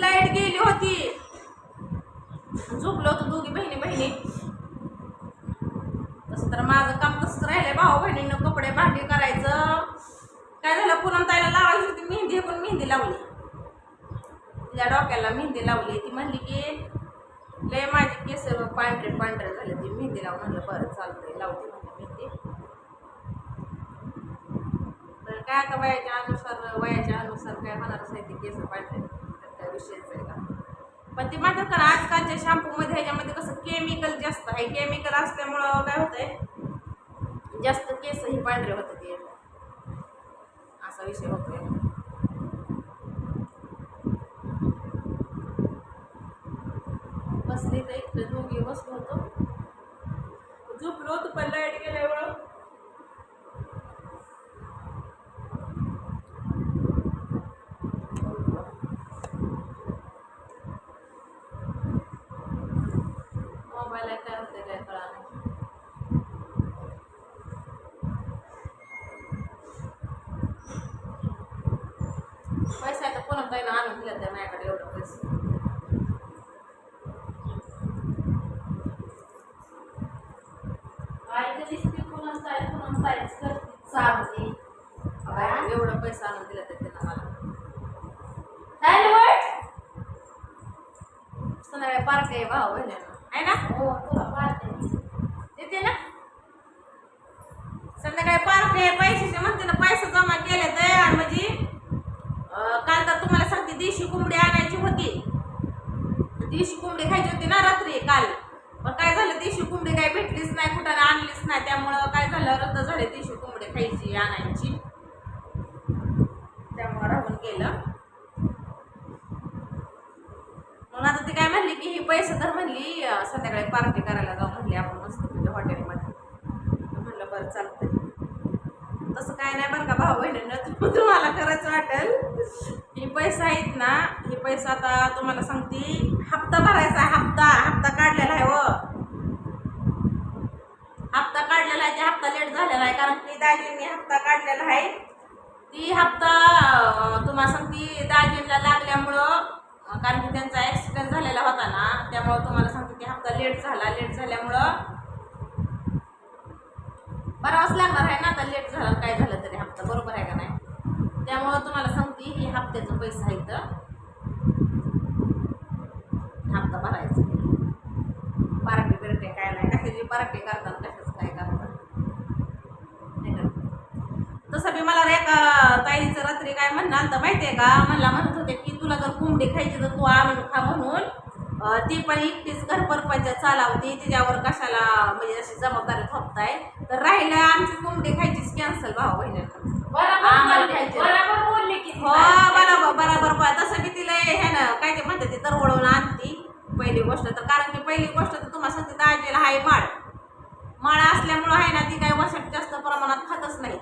Light गेली होती. झोपलो होतो दोघी बहिणी बहिणी. तसं तर माझं काम तसंच राहिलंय भाऊ बहिणीनं कपडे भांडी करायचं. काय झालं? पूनम ताईला लावायची होती मेहंदी पण मेहंदी लावली. तिच्या डोक्याला मेहंदी लावली. ती म्हणली की लय माझे केस पांढरे पांढरे झाले ती मेहंदी लावून म्हणलं बरं चालतंय लावते म्हणलं मेहंदी. तर काय आता वयाच्या अनुसार वयाच्या अनुसार काय होणारच आहे ते केस पांढरे. विषयच आहे का? पण ते मात्र करा आजकालच्या शॅम्पूमध्ये ह्याच्यामध्ये कसं केमिकल जास्त आहे. केमिकल असल्यामुळं काय होतंय? जास्त केस ही पांढरे होते ते असा विषय होतोय. बसली तर इकडे दोघी बसलो होतो. झोपलो होतो पण लाइट गेल्यामुळं मोबाईल आहे काय होते काय कळा नाही पैसा आहे तर पुन्हा काही आणून दिला त्या माझ्याकडे एवढं पैसे आई तर दिसते पुन्हा काय पुन्हा काहीच करते चालते एवढं पैसा आणून दिला तर त्यांना मला. काय पार्टी आहे भाऊ बहिणींना आहे ना हो तुला पाहते देते ना संध्याकाळी पार्टी आहे पैशाचे म्हणते ना पैसे जमा केले तर म्हणजे अं, काल तर तुम्हाला सांगते देशी कोंबडी आणायची होती. देशी कोंबडी खायची होती ना रात्री काल. पण काय झालं देशी कोंबडी काही भेटलीच नाही कुठं आणलीच नाही त्यामुळं काय झालं रद्द झाले देशी कोंबडी खायची आणायची. त्यामुळं राहून गेलं. मग आता ती काय म्हणली की ही पैसे तर म्हणली संध्याकाळी पार्टी करायला जाऊ म्हणली आपण मस्त तुझ्या हॉटेलमध्ये. म्हणलं बरं चालतंय. तसं काय नाही बरं का भाऊ बहिणीनं तुम्हाला खरंच वाटेल. पैसा आहेत ना हे पैसा आता तुम्हाला सांगते. हप्ता भरायचा आहे हप्ता. हप्ता काढलेला आहे व हप्ता काढलेला आहे ते हप्ता लेट झालेला आहे कारण की दाजींनी हप्ता काढलेला आहे. ती हप्ता तुम्हाला सांगते दाजींना लागल्यामुळं कारण की त्यांचा ॲक्सिडेंट झालेला होता ना त्यामुळं तुम्हाला सांगते की हप्ता लेट झाला. लेट झाल्यामुळं भरावाच लागणार आहे ना आता लेट झालं काय झालं तरी हप्ता बरोबर आहे का नाही? त्यामुळं तुम्हाला सांगते हे हप्त्याचं पैसा आहे तर हप्ता भरायचा. पार्टी बिरटे काय नाही. कशाची पार्टी करतात कशाच काय करतात? तसं बी मला एका ताईचं रात्री काय म्हणणार तर माहितीये का? मला म्हणत होते की तुला जर कोंबडी खायची तर तू आणून खा म्हणून. ती पण एकटीच घर परपंच चालावती तिच्यावर कशाला म्हणजे अशी जबाबदारी थोपताय. तर राहिलं आमची कोंबडी खायचीच कॅन्सल भाऊ बहिणींना आम्हाला बरोबर खायचे. बरोबर बोलले की हो बरोबर बरोबर बरं. तसं मी तिला हे ना काय ते म्हणते तर तरवडवून आणती पहिली गोष्ट. तर कारण की पहिली गोष्ट तर तुम्हाला सांगते दाजीला हाय माळ. माळ असल्यामुळं आहे ना ती काय वसट जास्त प्रमाणात खातच नाही.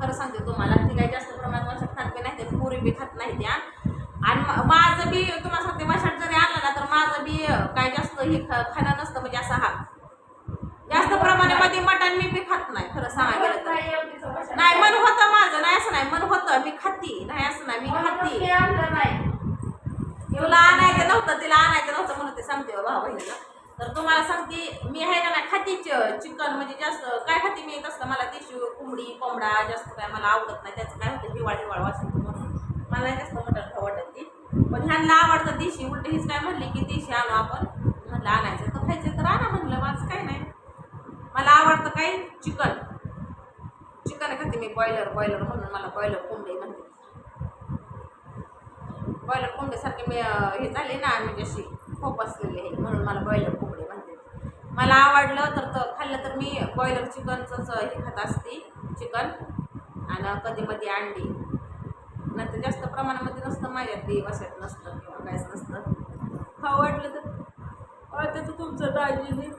खरं सांगते तुम्हाला ती काय जास्त प्रमाणात वसट खात बी नाही ते पुरी बी खात नाही त्या. आणि माझं बी तुम्हाला सांगते वसट जरी आणलं ना तर माझं बी काय जास्त हे ख- खाणं नसतं म्हणजे असं हा जास्त प्रमाणामध्ये मटण मी बी खात नाही खरं सांगायला गेलं तर. नाही मन होतं माझं नाही असं नाही मन होतं मी खाती नाही असं नाही मी खाती. तुला आणायचं नव्हतं तिला आणायचं नव्हतं म्हणून ते सांगते हो भाऊ बहिणीला. तर तुम्हाला सांगते मी आहे का नाही खाती चिकन म्हणजे जास्त काय खाते मी तसं मला देशी कोंबडी कोंबडा जास्त काय मला आवडत नाही त्याचं काय होतं हिवाळ हिवाळ वाचत म्हणून. मला नाही जास्त मटण खाऊ वाटत ती. पण ह्यांना आवडतं देशी उलट हीच काय म्हणली की देशी आणू आपण. म्हणलं आणायचं तर खायचं तर आणा म्हणलं माझं काय नाही. मला आवडतं काय चिकन. चिकन खाते मी बॉयलर बॉयलर म्हणून मला बॉयलर कोंबडी म्हणते. बॉयलर कोंबडीसारखे मी हे झाले ना म्हणजे अशी खूप असलेले आहे म्हणून मला बॉयलर कोंबडी म्हणते. मला आवडलं तर तर खाल्लं तर मी बॉयलर चिकनचंच हे खात असते चिकन आणि कधी मध्ये अंडी. नंतर जास्त प्रमाणामध्ये नसतं माझ्यात ते वशात नसतं किंवा काहीच नसतं. खाऊ वाटलं तर. वाटतं तर तुमचं दाजी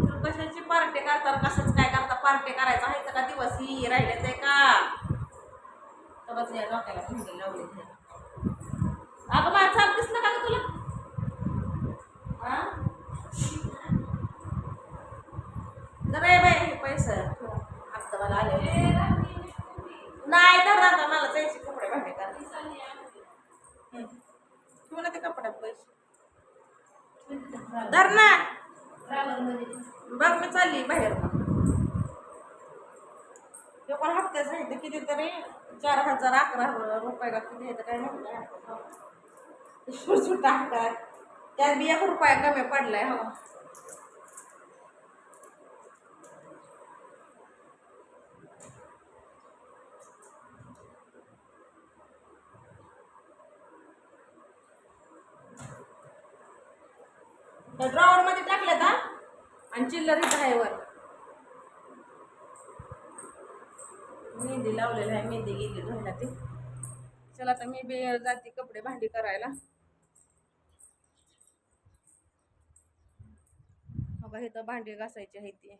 तर कशाची पार्टी करतात कसंच काय पार्टी करायचं आहे का? दिवस ही राहिलेच आहे का? तर बस या डोक्याला भेंडी लावली अगं माझं चाप दिसलं का तुला? जरा बाई हे पैसे. आता मला आले. नाही तर आता मला जायचे कपडे भांडे करायचे ठेवू ना ते कपड्यात पैसे. धर ना. बघ मी चालली बाहेर. मग पण हप्ते सांगितलं कितीतरी चार हजार अकरा रुपये का किती येतं काय माहिती सुटा टाकतात त्यात बी एक रुपया कमी पडलाय हो. त्या ड्रॉवर मध्ये टाकले का आणि चिल्लर इथं आहे वर मेहंदी लावलेलं आहे मेहंदी गेली धुवायला ते चला आता मी बी जाते कपडे भांडी करायला. बघा इथं भांडी घासायची आहे ती.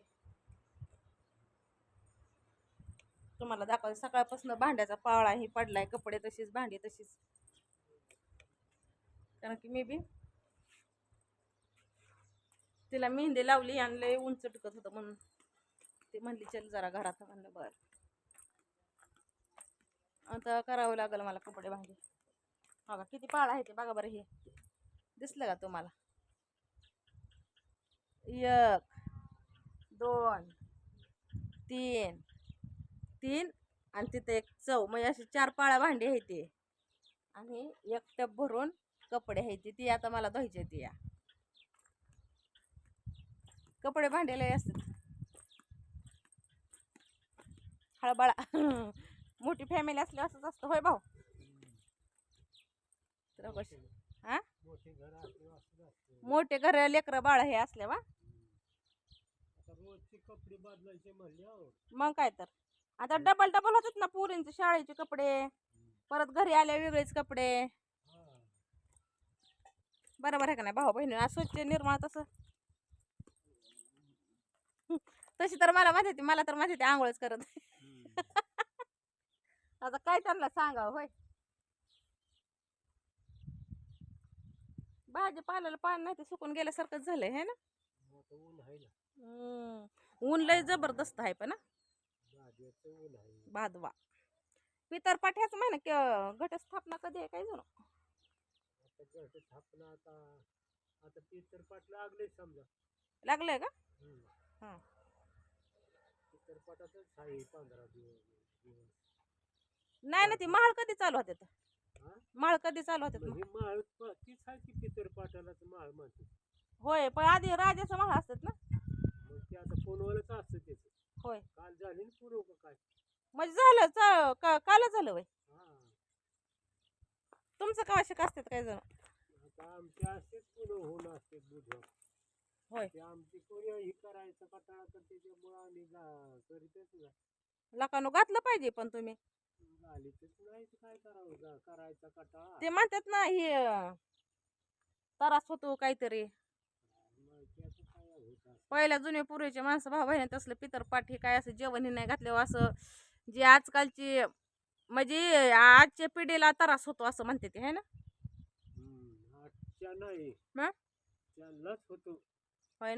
तुम्हाला दाखव सकाळपासून भांड्याचा पावळा ही पडलाय कपडे तशीच भांडी तशीच. कारण की मी बी तिला मेहंदी लावली आणि लय उंच टिकत होतं म्हणून. ते म्हणली चल जरा घरात म्हणलं बरं. आता करावं लागेल मला कपडे भांडे बघा किती पाळ आहे ते बघा बरं हे. दिसलं का तुम्हाला? एक दोन तीन तीन आणि तिथे एक चव म्हणजे अशी चार पाळा भांडी आहे ते. आणि एक टप भरून कपडे आहे ती. ती आता मला धुवायची ती या. कपडे भांडेले असतात. हळबाळा. मोठी फॅमिली असली असंच असतं. होय भाऊ? तर कशी हा? मोठे घर असले असले असते. मोठे घर लेकरं बाळ हे असले वा. आता रोजचे कपडे बदलायचे म्हणले हो. मग काय तर. आता डबल डबल होतात ना पोरींचे शाळेचे कपडे. परत घरी आल्या वेगळेच कपडे. हा. बरोबर आहे का नाही? भाऊ बहिणी स्वच्छ निर्माण तसं. तशी तर मला माहिती होती. मला तर माहिती होती आंघोळच करत. आता काय त्यांना सांगावं होय? भाजीपाल्याला पाणी नाही ते सुकून गेल्यासारखंच झालंय है ना? ऊन हम्म. लय जबरदस्त आहे पण भादवा. पितर पाठ्याच महिना कि घटस्थापना कधी आहे काय जण? लागलंय का. हा पितर पाटातच आहे पंधरा दिवस दिवस नाही ना ती माळ कधी चालू होते माळ कधी चालू होते माळ तीच आहे की पितर माळ म्हणते होय पण आधी राजाचं माळ असतात ना? मग ते आता फोनवरच असतं होय. काल झाली ना पूर्व का काय? म्हणजे झालं कालच झालं वय. तुमचं का आवश्यक असतात काय जण? आता असतेच होऊन असते बुधवार. होय. ते आमची कोणी हे करायचं कटाळा तर त्याच्यामुळं आम्ही जा- करीतच नाही लोकांना घातलं पाहिजे पण तुम्ही. ते म्हणतात ना हे त्रास होतो काहीतरी. पहिल्या जुन्या पूर्वीचे माणसं भाऊ बहिणी तसलं पितरपाठ हे काय असं जेवण हे नाही घातल्यावर असं जे आजकालची म्हणजे आजच्या पिढीला त्रास होतो असं म्हणते ते है ना? होय.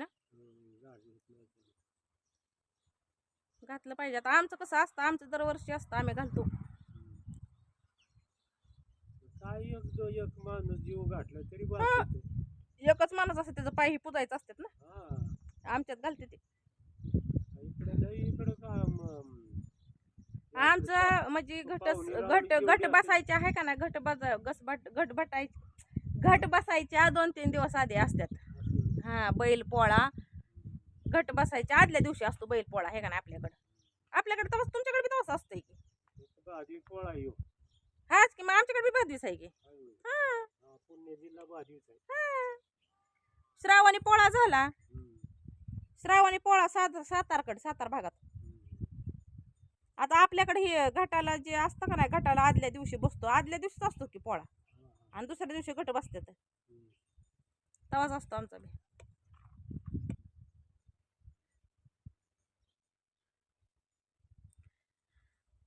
घातलं पाहिजे. आता आमचं कसं असतं आमचं दरवर्षी असतं आम्ही घालतो. काय एक दो एक माणूस जीव घातला तरी हा. एकच माणूस असं त्याचं पायही पुजायचं असतात ना? हा. आमच्यात घालते ते. इकडे इकडं आमचं म्हणजे घट पाहुणे घट घट बसायचे आहे का ना घट बस घस बट घट बटायचे. घट बसायच्या दोन तीन दिवस आधी असतात. असं. हा बैल पोळा. घट बसायच्या आदल्या दिवशी असतो बैल पोळा हे का ना आपल्याकडं? आपल्याकडे तर तुमच्याकडे बी तसं असतंय की. भाजी पोळा येऊ. हाच की मग आमच्याकडे बी दिवस आहे की आहे. हा हा, पुणे जिल्हा भाजीच आहे हा. श्रावणी पोळा झाला. श्रावणी पोळा सात सातारकडे सातार भागात. आता आपल्याकडे हे घटाला जे असतं का नाही घटाला आदल्या दिवशी बसतो आदल्या दिवशीच असतो की पोळा. आणि दुसऱ्या दिवशी घट बसतात. तेव्हाच असतो आमचा बी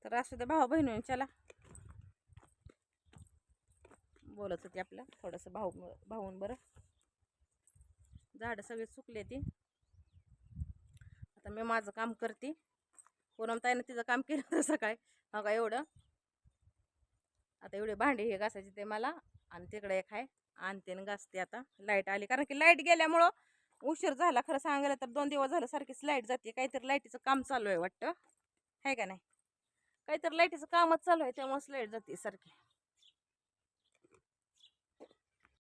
तर असू दे भाऊ बहिणी चला बोलत होती आपलं. थोडंसं भाऊ भाऊन बरं. झाडं सगळे सुकले ती. आता मी माझं काम करते. पूनम ताईनं तिचं काम केलं होतं सकाळी. हा का एवढं? आता एवढे भांडे हे घासायचे ते मला आणि तिकडे एक आहे. आणते न घासते आता. लाइट आली. कारण की लाइट गेल्यामुळं उशीर झाला. खरं सांगायला तर दोन दिवस झालं सारखीच लाइट जाते. काहीतरी लाईटीचं काम चालू आहे वाटतं. आहे का नाही? काहीतरी लाईटीचं कामच चालू आहे. त्यामुळेच लाइट जाते सारखी.